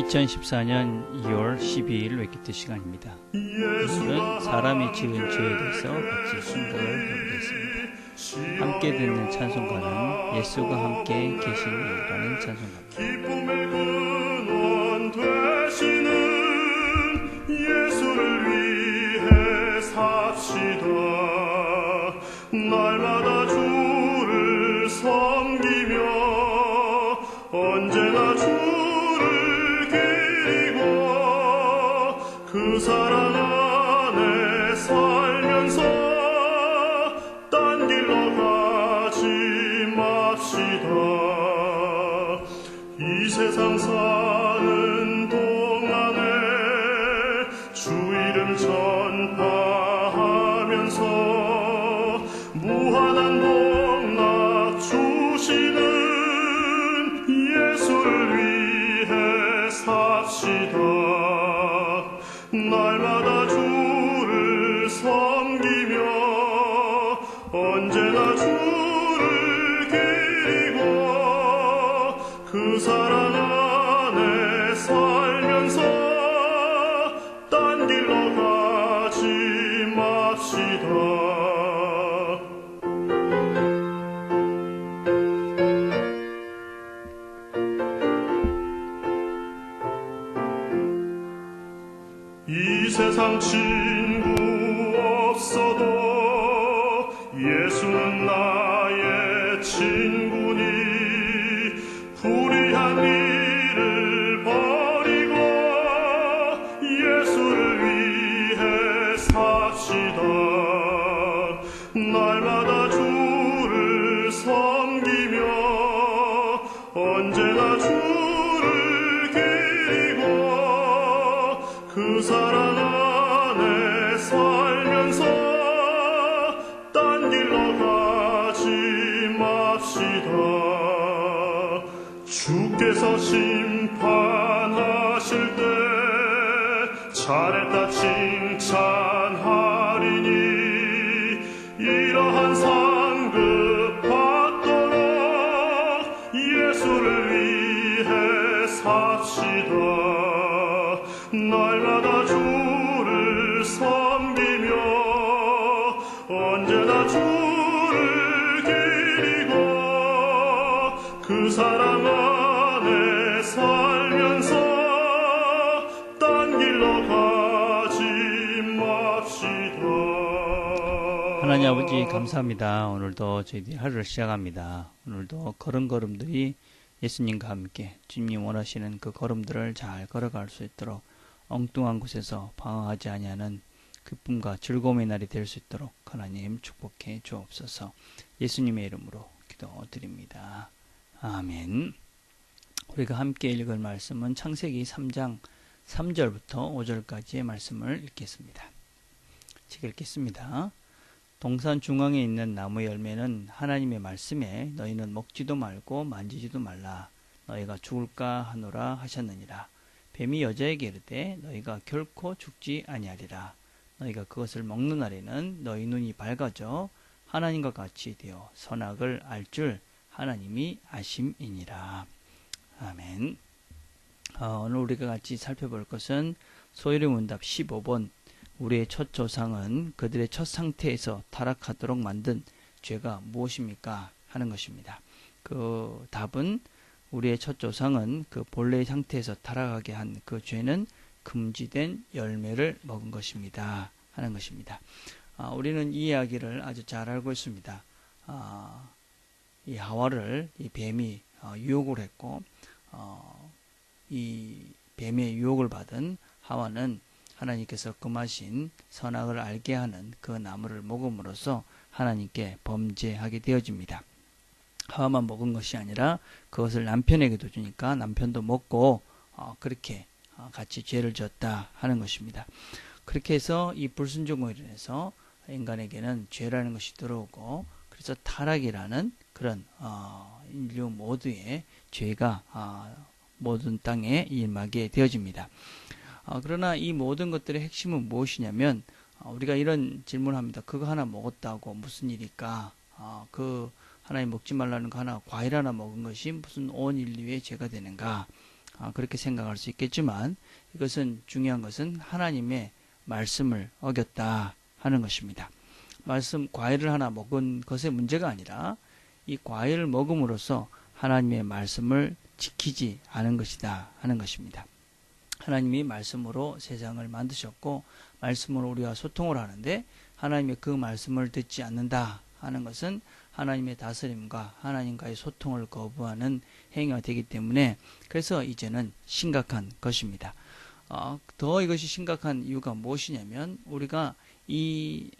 2014년 2월 12일 웨키트 시간입니다. 오늘은 사람이 지은 죄에 대해서 같이 순서를 보겠습니다. 함께 듣는 찬송가는 예수가 함께 계시니라는 찬송가입니다. 전파하면서 무한한 복 주께서 심판하실 때 잘했다 칭 하나님 아버지 감사합니다. 오늘도 저희들이 하루를 시작합니다. 오늘도 걸음걸음들이 예수님과 함께 주님이 원하시는 그 걸음들을 잘 걸어갈 수 있도록 엉뚱한 곳에서 방황하지 아니하는 기쁨과 즐거움의 날이 될 수 있도록 하나님 축복해 주옵소서. 예수님의 이름으로 기도드립니다. 아멘. 우리가 함께 읽을 말씀은 창세기 3장 3절부터 5절까지의 말씀을 읽겠습니다. 책 읽겠습니다. 동산 중앙에 있는 나무 열매는 하나님의 말씀에 너희는 먹지도 말고 만지지도 말라. 너희가 죽을까 하노라 하셨느니라. 뱀이 여자에게 이르되 너희가 결코 죽지 아니하리라. 너희가 그것을 먹는 날에는 너희 눈이 밝아져 하나님과 같이 되어 선악을 알 줄 하나님이 아심이니라. 아멘. 어, 오늘 우리가 같이 살펴볼 것은 소율의 문답 15번 우리의 첫 조상은 그들의 첫 상태에서 타락하도록 만든 죄가 무엇입니까? 하는 것입니다. 그 답은 우리의 첫 조상은 그 본래의 상태에서 타락하게 한 그 죄는 금지된 열매를 먹은 것입니다. 하는 것입니다. 아, 우리는 이 이야기를 아주 잘 알고 있습니다. 아, 이 하와를 이 뱀이 어, 유혹을 했고 어, 이 뱀의 유혹을 받은 하와는 하나님께서 금하신 선악을 알게 하는 그 나무를 먹음으로써 하나님께 범죄하게 되어집니다. 하와만 먹은 것이 아니라 그것을 남편에게도 주니까 남편도 먹고 어, 그렇게 어, 같이 죄를 졌다 하는 것입니다. 그렇게 해서 이 불순종으로 인해서 인간에게는 죄라는 것이 들어오고 그래서 타락이라는 그런 어, 인류 모두의 죄가 모든 땅에 임하게 되어집니다. 어, 그러나 이 모든 것들의 핵심은 무엇이냐면 어, 우리가 이런 질문합니다. 그거 하나 먹었다고 무슨 일일까? 어, 그 하나님 먹지 말라는 거 하나 과일 하나 먹은 것이 무슨 온 인류의 죄가 되는가? 아, 그렇게 생각할 수 있겠지만 이것은 중요한 것은 하나님의 말씀을 어겼다 하는 것입니다. 말씀 과일을 하나 먹은 것의 문제가 아니라 이 과일을 먹음으로써 하나님의 말씀을 지키지 않은 것이다 하는 것입니다. 하나님이 말씀으로 세상을 만드셨고 말씀으로 우리와 소통을 하는데 하나님의 그 말씀을 듣지 않는다 하는 것은 하나님의 다스림과 하나님과의 소통을 거부하는 행위가 되기 때문에 그래서 이제는 심각한 것입니다. 어, 더 이것이 심각한 이유가 무엇이냐면 우리가 이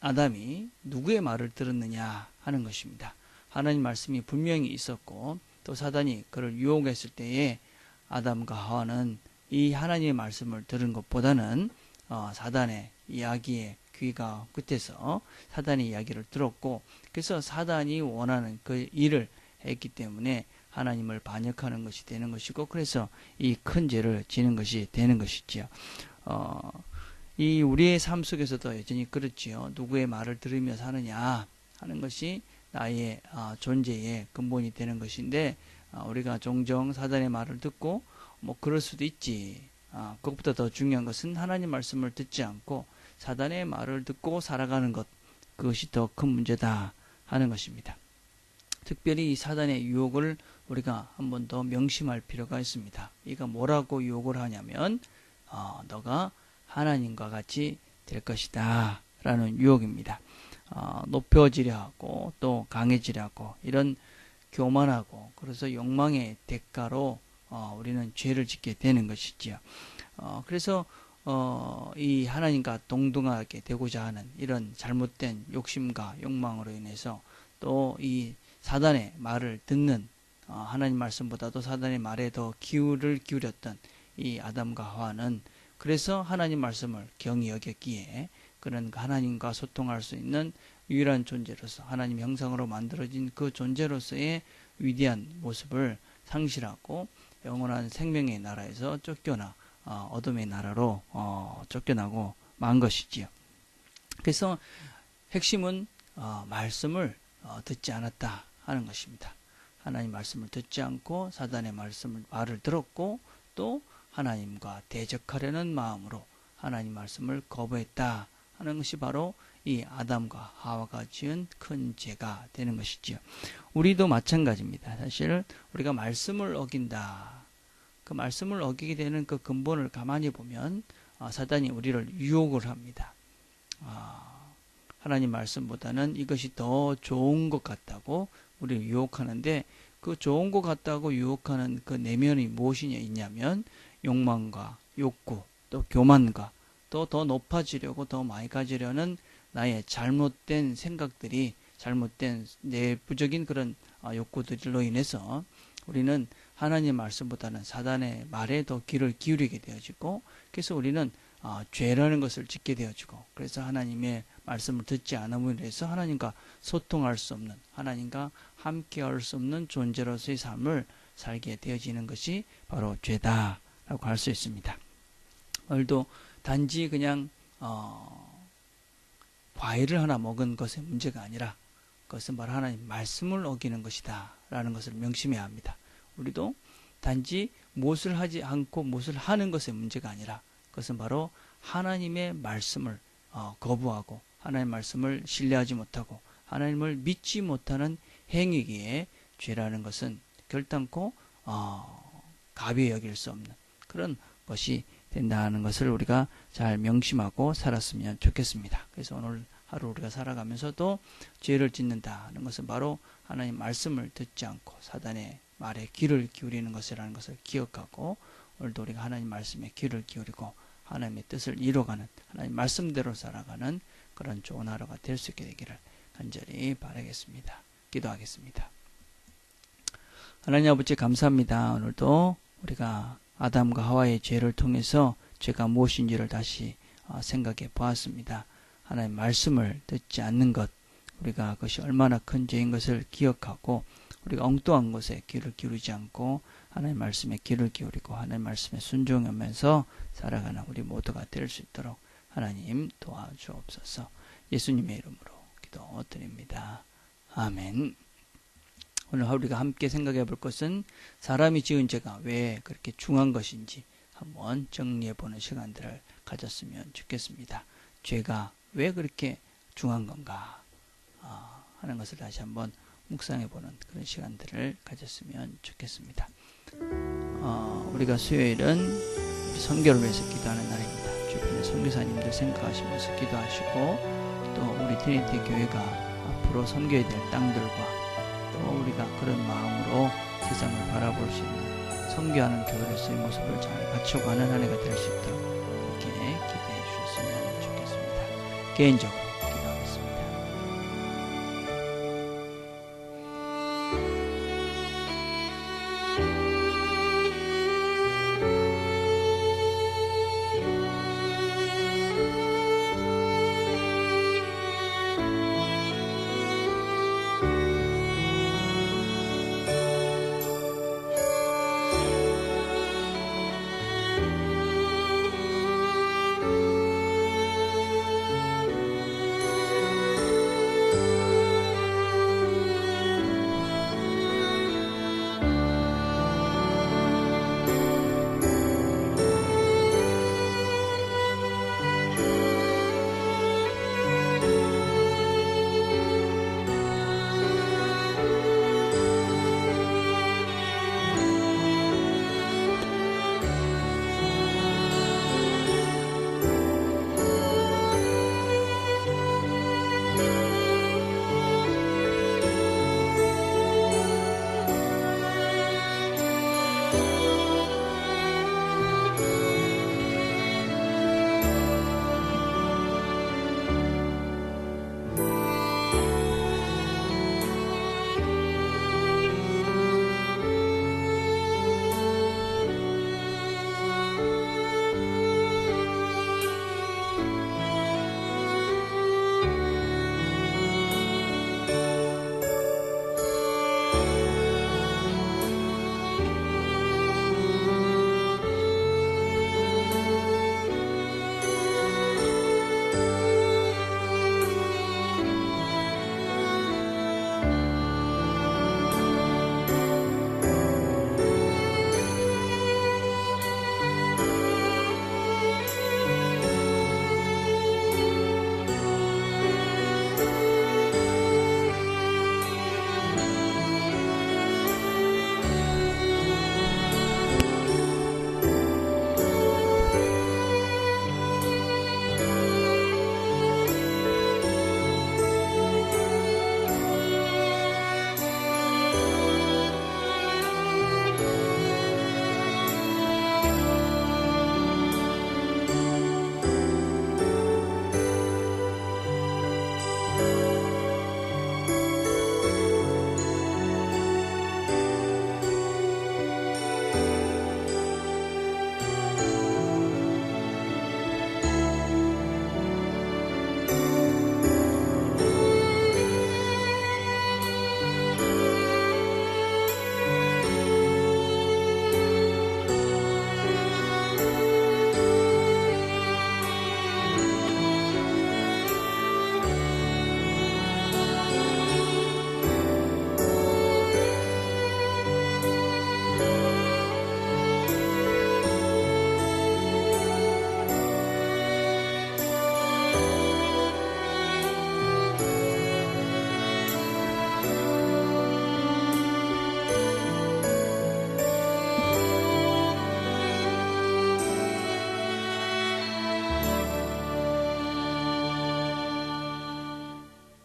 아담이 누구의 말을 들었느냐 하는 것입니다. 하나님 말씀이 분명히 있었고 또 사단이 그를 유혹했을 때에 아담과 하와는 이 하나님의 말씀을 들은 것보다는 어, 사단의 이야기에 귀가 끝에서 사단의 이야기를 들었고 그래서 사단이 원하는 그 일을 했기 때문에 하나님을 반역하는 것이 되는 것이고 그래서 이 큰 죄를 지는 것이 되는 것이지요. 어, 이 우리의 삶 속에서도 여전히 그렇지요. 누구의 말을 들으며 사느냐 하는 것이 나의 어, 존재의 근본이 되는 것인데 어, 우리가 종종 사단의 말을 듣고 뭐 그럴 수도 있지. 어, 그것보다 더 중요한 것은 하나님 말씀을 듣지 않고 사단의 말을 듣고 살아가는 것 그것이 더 큰 문제다 하는 것입니다. 특별히 이 사단의 유혹을 우리가 한 번 더 명심할 필요가 있습니다. 이가 뭐라고 유혹을 하냐면 어, 너가 하나님과 같이 될 것이다 라는 유혹입니다. 어, 높여지려 하고 또 강해지려 하고 이런 교만하고 그래서 욕망의 대가로 어, 우리는 죄를 짓게 되는 것이지요. 어, 그래서 어, 이 하나님과 동등하게 되고자 하는 이런 잘못된 욕심과 욕망으로 인해서 또 이 사단의 말을 듣는 어, 하나님 말씀보다도 사단의 말에 더 기울을 기울였던 이 아담과 하와는 그래서 하나님 말씀을 경히 여겼기에 그런 하나님과 소통할 수 있는 유일한 존재로서 하나님 형상으로 만들어진 그 존재로서의 위대한 모습을 상실하고 영원한 생명의 나라에서 쫓겨나 어, 어둠의 나라로 어, 쫓겨나고 만 것이지요. 그래서 핵심은 어, 말씀을 어, 듣지 않았다 하는 것입니다. 하나님 말씀을 듣지 않고 사단의 말씀을 말을 들었고 또 하나님과 대적하려는 마음으로 하나님 말씀을 거부했다 하는 것이 바로 이 아담과 하와가 지은 큰 죄가 되는 것이지요. 우리도 마찬가지입니다. 사실 우리가 말씀을 어긴다. 그 말씀을 어기게 되는 그 근본을 가만히 보면 어, 사단이 우리를 유혹을 합니다. 어, 하나님 말씀보다는 이것이 더 좋은 것 같다고 우리를 유혹하는데 그 좋은 것 같다고 유혹하는 그 내면이 무엇이냐 있냐면 욕망과 욕구 또 교만과 또 더 높아지려고 더 많이 가지려는 나의 잘못된 생각들이 잘못된 내부적인 그런 어, 욕구들로 인해서 우리는 하나님 말씀보다는 사단의 말에 더 귀를 기울이게 되어지고 그래서 우리는 어, 죄라는 것을 짓게 되어지고 그래서 하나님의 말씀을 듣지 않음으로 해서 하나님과 소통할 수 없는 하나님과 함께할 수 없는 존재로서의 삶을 살게 되어지는 것이 바로 죄다라고 할 수 있습니다. 오늘도 단지 그냥 어, 과일을 하나 먹은 것의 문제가 아니라 그것은 바로 하나님 말씀을 어기는 것이다 라는 것을 명심해야 합니다. 우리도 단지 무엇을 하지 않고 무엇을 하는 것의 문제가 아니라 그것은 바로 하나님의 말씀을 어, 거부하고 하나님의 말씀을 신뢰하지 못하고 하나님을 믿지 못하는 행위기에 죄라는 것은 결단코 어, 가벼이 여길 수 없는 그런 것이 된다는 것을 우리가 잘 명심하고 살았으면 좋겠습니다. 그래서 오늘 하루 우리가 살아가면서도 죄를 짓는다는 것은 바로 하나님 말씀을 듣지 않고 사단의 말에 귀를 기울이는 것이라는 것을 기억하고 오늘도 우리가 하나님 말씀에 귀를 기울이고 하나님의 뜻을 이뤄가는 하나님 말씀대로 살아가는 그런 좋은 하루가 될 수 있게 되기를 간절히 바라겠습니다. 기도하겠습니다. 하나님 아버지 감사합니다. 오늘도 우리가 아담과 하와의 죄를 통해서 죄가 무엇인지를 다시 어, 생각해 보았습니다. 하나님 말씀을 듣지 않는 것, 우리가 그것이 얼마나 큰 죄인 것을 기억하고 우리가 엉뚱한 것에 귀를 기울이지 않고 하나님 말씀에 귀를 기울이고 하나님 말씀에 순종하면서 살아가는 우리 모두가 될 수 있도록 하나님 도와주옵소서. 예수님의 이름으로 기도드립니다. 아멘. 오늘 우리가 함께 생각해 볼 것은 사람이 지은 죄가 왜 그렇게 중한 것인지 한번 정리해 보는 시간들을 가졌으면 좋겠습니다. 죄가 왜 그렇게 중한 건가 어, 하는 것을 다시 한번 묵상해 보는 그런 시간들을 가졌으면 좋겠습니다. 어, 우리가 수요일은 선교를 위해서 기도하는 날입니다. 주변의 선교사님들 생각하시면서 기도하시고 또 우리 트리니티 교회가 앞으로 선교해야 될 땅들과 또 우리가 그런 마음으로 세상을 바라볼 수 있는 선교하는 교회로서의 모습을 잘 갖춰가는 한 해가 될 수 있도록 이렇게 기대해 주셨으면 좋겠습니다. 개인적으로